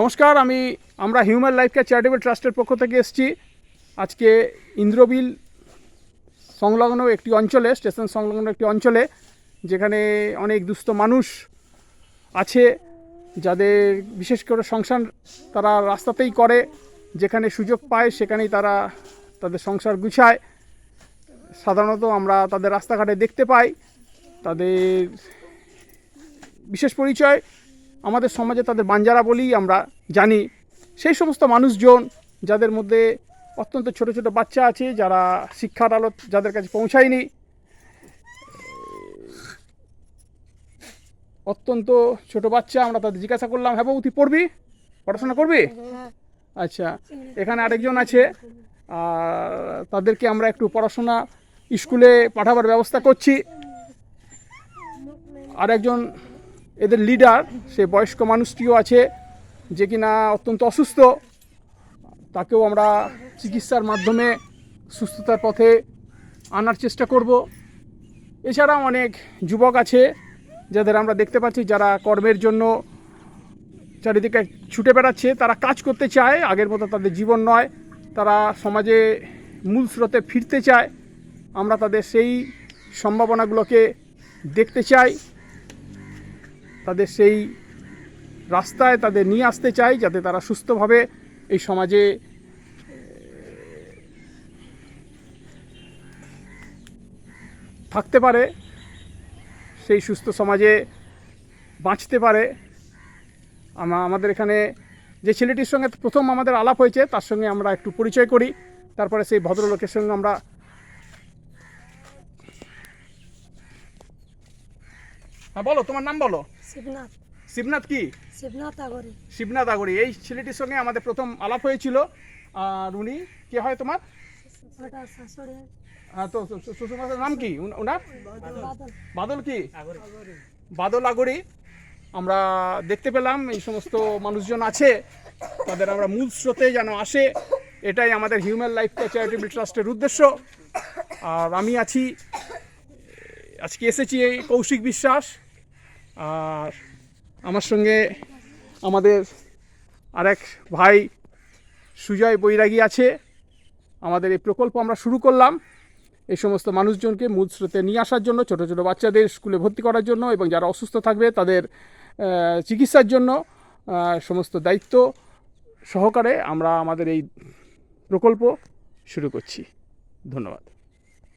নমস্কার, আমি আমরা হিউম্যান লাইফ কেয়ার চ্যারিটেবল ট্রাস্টের পক্ষ থেকে এসেছি। আজকে ইন্দ্রবিল সংলগ্ন একটি অঞ্চলে, স্টেশন সংলগ্ন একটি অঞ্চলে, যেখানে অনেক দুস্থ মানুষ আছে, যাদের বিশেষ করে সংসার তারা রাস্তাতেই করে, যেখানে সুযোগ পায় সেখানেই তারা তাদের সংসার গুছায়। সাধারণত আমরা তাদের রাস্তাঘাটে দেখতে পাই, তাদের বিশেষ পরিচয় আমাদের সমাজে তাদের বাঞ্জারা বলেই আমরা জানি। সেই সমস্ত মানুষজন যাদের মধ্যে অত্যন্ত ছোট ছোট বাচ্চা আছে, যারা শিক্ষার আলো যাদের কাছে পৌঁছায়নি, অত্যন্ত ছোট বাচ্চা, আমরা তাদের জিজ্ঞাসা করলাম হ্যাঁ বাবু তুই পড়বি? পড়াশোনা করবি? আচ্ছা এখানে আরেকজন আছে তাদেরকে আমরা একটু পড়াশোনা স্কুলে পাঠাবার ব্যবস্থা করছি। আর একজন এদের লিডার সে বয়স্ক মানুষটিও আছে, যে কিনা অত্যন্ত অসুস্থ। তাকেও আমরা চিকিৎসার মাধ্যমে সুস্থতার পথে আনার চেষ্টা করব। এছাড়াও অনেক যুবক আছে, যাদের আমরা দেখতে পাচ্ছি যারা কর্মের জন্য চারিদিকে ছুটে বেড়াচ্ছে। তারা কাজ করতে চায়, আগের মতো তাদের জীবন নয়। তারা সমাজে মূল স্রোতে ফিরতে চায়। আমরা তাদের সেই সম্ভাবনাগুলোকে দেখতে চাই। তাদের সেই রাস্তায় তাদের নিয়ে আসতে চাই যাতে তারা সুস্থভাবে এই সমাজে থাকতে পারে, সেই সুস্থ সমাজে বাঁচতে পারে। আমাদের এখানে যে ছেলেটির সঙ্গে প্রথম আমাদের আলাপ হয়েছে, তার সঙ্গে আমরা একটু পরিচয় করি, তারপরে সেই ভদ্রলোকের সঙ্গে আমরা হ্যাঁ বলো, তোমার নাম বলো। শিবনাথ। শিবনাথ কি? শিবনাথ আগরে। শিবনাথ আগরি। এই ছেলেটির সঙ্গে আমাদের প্রথম আলাপ হয়েছিল। আর উনি কে হয় তোমার? হ্যাঁ তো শ্বশুরমাসের নাম কি? ওনার বাদল। বাদল। কি? বাদল আগরি। আমরা দেখতে পেলাম এই সমস্ত মানুষজন আছে। তাদের আমরা মূল স্রোতে যেন আসে। এটাই আমাদের হিউম্যান লাইফ চ্যারিটেবল ট্রাস্টের উদ্দেশ্য। আর আমি আছি আজকে এসেছি এই কৌশিক বিশ্বাস। আর আমার সঙ্গে আমাদের আরেক ভাই সুজয় বৈরাগী আছে। আমাদের এই প্রকল্প আমরা শুরু করলাম। এই সমস্ত মানুষজনকে মূল স্রোতে নিয়ে আসার জন্য, ছোট ছোট বাচ্চাদের স্কুলে ভর্তি করার জন্য এবং যারা অসুস্থ থাকবে তাদের চিকিৎসার জন্য সমস্ত দায়িত্ব সহকারে আমরা আমাদের এই প্রকল্প শুরু করছি। ধন্যবাদ।